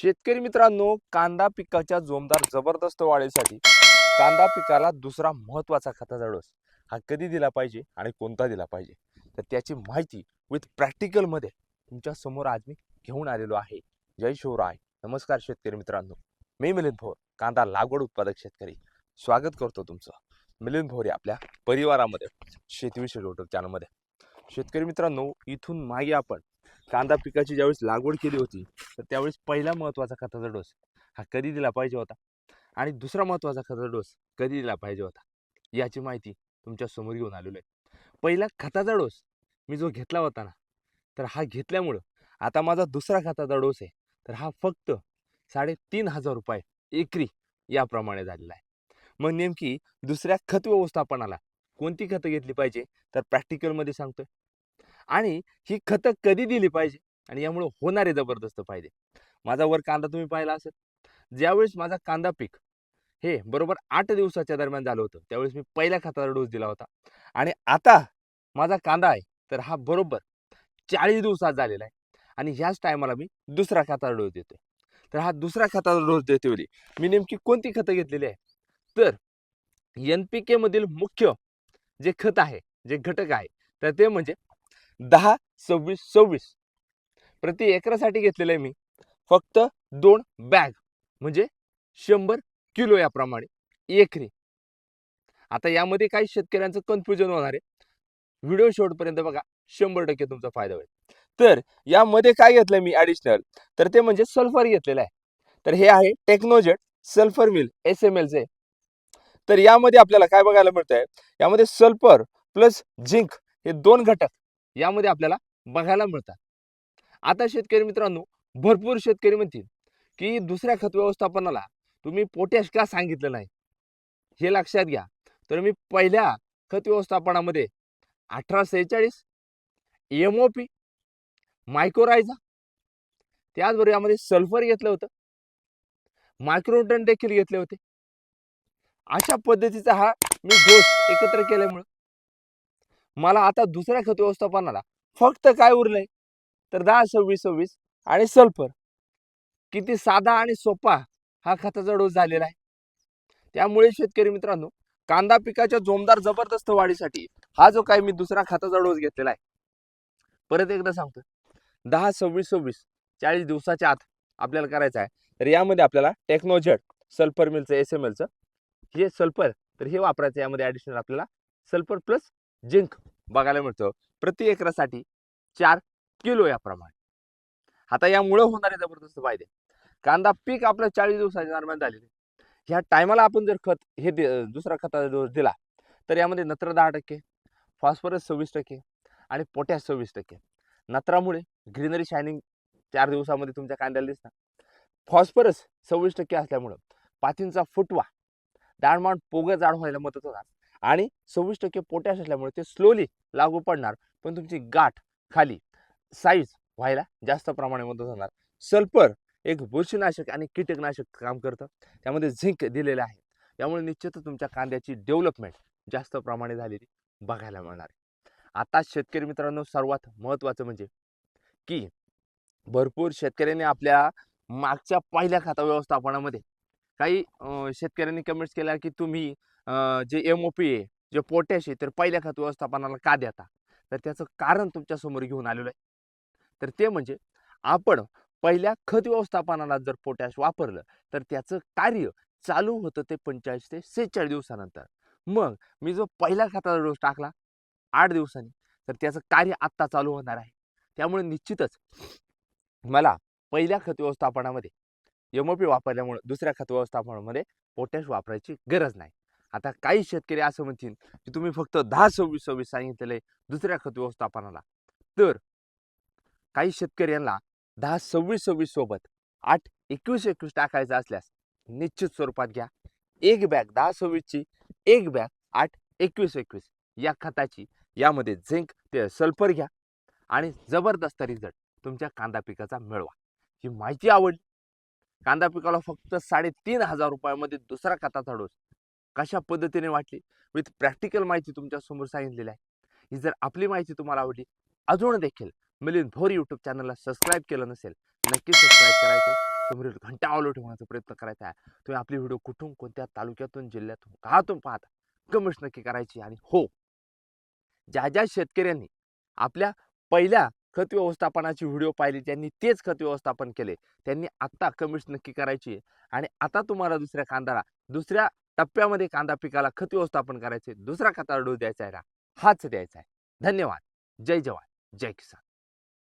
शेतकरी मित्रांनो कांदा पिकाच्या जोमदार जबरदस्त वाढीसाठी कांदा पिकाला दुसरा महत्त्वाचा खताचा डोस हा कधी दिला पाहिजे आणि कोणता दिला पाहिजे? तर त्याची माहिती विथ प्रॅक्टिकलमध्ये तुमच्यासमोर आज मी घेऊन आलेलो आहे. जय शिवराय. नमस्कार शेतकरी मित्रांनो. मी मिलिंद भोर कांदा लागवड उत्पादक शेतकरी. स्वागत करतो तुमचं. मिलिंद भोर आपल्या परिवारामध्ये शेतीविषयी युट्यूब चॅनलमध्ये शेतकरी मित्रांनो इथून मागे आपण कांदा पिकाची ज्यावेळेस लागवड केली होती तर त्यावेळेस पहिला महत्त्वाचा खताचा डोस हा कधी दिला पाहिजे होता? आणि दुसरा महत्त्वाचा खताचा डोस कधी दिला पाहिजे होता? याची माहिती तुमच्यासमोर घेऊन आलेलो आहे. पहिला खताचा डोस मी जो घेतला होता ना तर हा घेतल्यामुळं आता माझा दुसरा खताचा डोस आहे. तर हा फक्त साडेतीन हजार रुपये एकरी याप्रमाणे झालेला आहे. मग नेमकी दुसऱ्या खत व्यवस्थापनाला कोणती खतं घेतली पाहिजे? तर प्रॅक्टिकलमध्ये सांगतोय. आणि ही खतं कधी दिली पाहिजे? आणि यामुळे होणारे जबरदस्त फायदे. माझा वर कांदा तुम्ही पाहिला असेल. ज्यावेळेस माझा कांदा पीक हे बरोबर आठ दिवसाच्या दरम्यान झालं होतं त्यावेळेस मी पहिल्या खताचा डोस दिला होता. आणि आता माझा कांदा आहे तर हा बरोबर चाळीस दिवसात झालेला आहे. आणि ह्याच टायमाला मी दुसरा खताचा डोस देतोय. तर हा दुसरा खताचा डोस देते वेळी मी नेमकी कोणती खतं घेतलेली आहे? तर एन पी केमधील मुख्य जे खत आहे जे घटक आहे तर ते म्हणजे दहा सव्वीस सव्वीस. प्रति एकरासाठी घेतलेलं आहे मी. फक्त दोन बॅग. म्हणजे शंभर किलो याप्रमाणे. एकरी. आता यामध्ये काही शेतकऱ्यांचं कन्फ्युजन होणार आहे. व्हिडिओ शेवटपर्यंत बघा. शंभर टक्के तुमचा फायदा होईल. तर यामध्ये काय घेतलंय मी ॲडिशनल तर ते म्हणजे सल्फर घेतलेलं आहे. तर हे आहे Technojet sulphur mill S M एलचे तर यामध्ये आपल्याला काय बघायला मिळत आहे यामध्ये सल्फर प्लस झिंक हे दोन घटक. यामध्ये आपल्याला बघायला मिळतात. आता शेतकरी मित्रांनो भरपूर शेतकरी म्हणतील की दुसऱ्या खत व्यवस्थापनाला तुम्ही पोटॅश का सांगितलं नाही? हे लक्षात घ्या. तर मी पहिल्या खत व्यवस्थापनामध्ये अठरा सेहेचाळीस एम ओ पी मायक्रोरायझा त्याचबरोबर यामध्ये सल्फर घेतलं होतं. मायक्रोटन देखील घेतले होते. अशा पद्धतीचा हा मी डोस एकत्र केल्यामुळं मला आता दुसऱ्या खत व्यवस्थापनाला फक्त काय उरलंय? तर दहा सव्वीस सव्वीस आणि सल्फर. किती साधा आणि सोपा हा खताचा डोस झालेला आहे. त्यामुळे शेतकरी मित्रांनो कांदा पिकाच्या जोमदार जबरदस्त वाढीसाठी हा जो काही मी दुसरा खताचा डोस घेतलेला आहे. परत एकदा सांगतो दहा सव्वीस सव्वीस चाळीस दिवसाच्या आत आपल्याला करायचं आहे. तर यामध्ये आपल्याला टेक्नोजेट सल्फर मिलचं एस एम एलचं हे सल्फर तर हे वापरायचं यामध्ये ॲडिशनल आपल्याला सल्फर प्लस जिंक बघायला मिळतं. प्रति एकरासाठी चार किलो याप्रमाणे. आता यामुळं होणारे जबरदस्त फायदे कांदा पीक आपलं चाळीस दिवसाच्या दरम्यान झालेले ह्या टायमाला आपण जर खत हे दुसरा खताचा डोस दिला तर यामध्ये नत्र दहा टक्के फॉस्फरस सव्वीस टक्के आणि पोटॅश सव्वीस टक्के. नत्रामुळे ग्रीनरी शायनिंग चार दिवसामध्ये तुमच्या कांद्याला दिसणार. फॉस्फरस सव्वीस टक्के असल्यामुळं पातींचा फुटवा दाणमाण पोगं जाड व्हायला मदत होणार. आणि सव्वीस टक्के पोटॅश असल्यामुळे ते स्लोली लागू पडणार. पण तुमची गाठ खाली साईज व्हायला जास्त प्रमाणे मदत होणार. सल्फर एक बुरशीनाशक आणि कीटकनाशक काम करतं. त्यामध्ये झिंक दिलेलं आहे. त्यामुळे निश्चितच तुमच्या कांद्याची डेव्हलपमेंट जास्त प्रमाणे झालेली बघायला मिळणार. आहे आता शेतकरी मित्रांनो सर्वात महत्त्वाचं म्हणजे की भरपूर शेतकऱ्यांनी आपल्या मागच्या पहिल्या खाता व्यवस्थापनामध्ये काही शेतकऱ्यांनी कमेंट्स केल्या की तुम्ही जे एम ओ पी आहे जे पोटॅश आहे तर पहिल्या खत व्यवस्थापनाला का देता? तर त्याचं कारण तुमच्यासमोर घेऊन आलेलं आहे. तर ते म्हणजे आपण पहिल्या खत व्यवस्थापनाला जर पोटॅश वापरलं तर त्याचं कार्य चालू होतं ते पंचेचाळीस ते सेहेचाळीस दिवसानंतर. मग मी जो पहिल्या खताचा डोस टाकला आठ दिवसांनी तर त्याचं कार्य आत्ता चालू होणार आहे. त्यामुळे निश्चितच मला पहिल्या खत व्यवस्थापनामध्ये एमओपी वापरल्यामुळे दुसऱ्या खत व्यवस्थापनामध्ये पोटॅश वापरायची गरज नाही. आता काही शेतकरी असं म्हणतील की तुम्ही फक्त दहा सव्वीस सव्वीस सांगितलेले दुसऱ्या खत व्यवस्थापनाला. तर काही शेतकऱ्यांना दहा सव्वीस सव्वीस सोबत आठ एकवीस एकवीस टाकायचं असल्यास निश्चित स्वरूपात घ्या. एक बॅग दहा सव्वीसची एक बॅग आठ एकवीस एकवीस या खताची यामध्ये झिंक ते सल्फर घ्या आणि जबरदस्त रिझल्ट तुमच्या कांदा पिकाचा मिळवा. ही माहिती आवडली कांदा पिकाला फक्त साडेतीन हजार रुपयामध्ये दुसरा खताचा डोस. कशा पद्धतीने वाटली? विथ प्रॅक्टिकल माहिती तुमच्यासमोर सांगितलेली आहे. ही जर आपली माहिती तुम्हाला आवडली अजून देखील मिलिंद भोर यूट्यूब चॅनलला सबस्क्राईब केलं नसेल नक्की सबस्क्राईब करायचं समोरील घंटा ऑलो ठेवण्याचा प्रयत्न करायचा आहे. तुम्ही आपली व्हिडिओ कुठून कोणत्या तालुक्यातून जिल्ह्यातून गावातून पाहता कमेंट्स नक्की करायची. आणि हो ज्या ज्या शेतकऱ्यांनी आपल्या पहिल्या खत व्यवस्थापनाची व्हिडिओ पाहिली त्यांनी तेच खत व्यवस्थापन केले. त्यांनी आत्ता कमेंट्स नक्की करायची आणि आता तुम्हाला दुसऱ्या कांद्याला दुसऱ्या टप्प्यामध्ये कांदा पिकाला खत व्यवस्थापन करायचे दुसरा खताला डोस द्यायचा आहे ना हाच द्यायचा आहे धन्यवाद. जय जवान. जय किसान.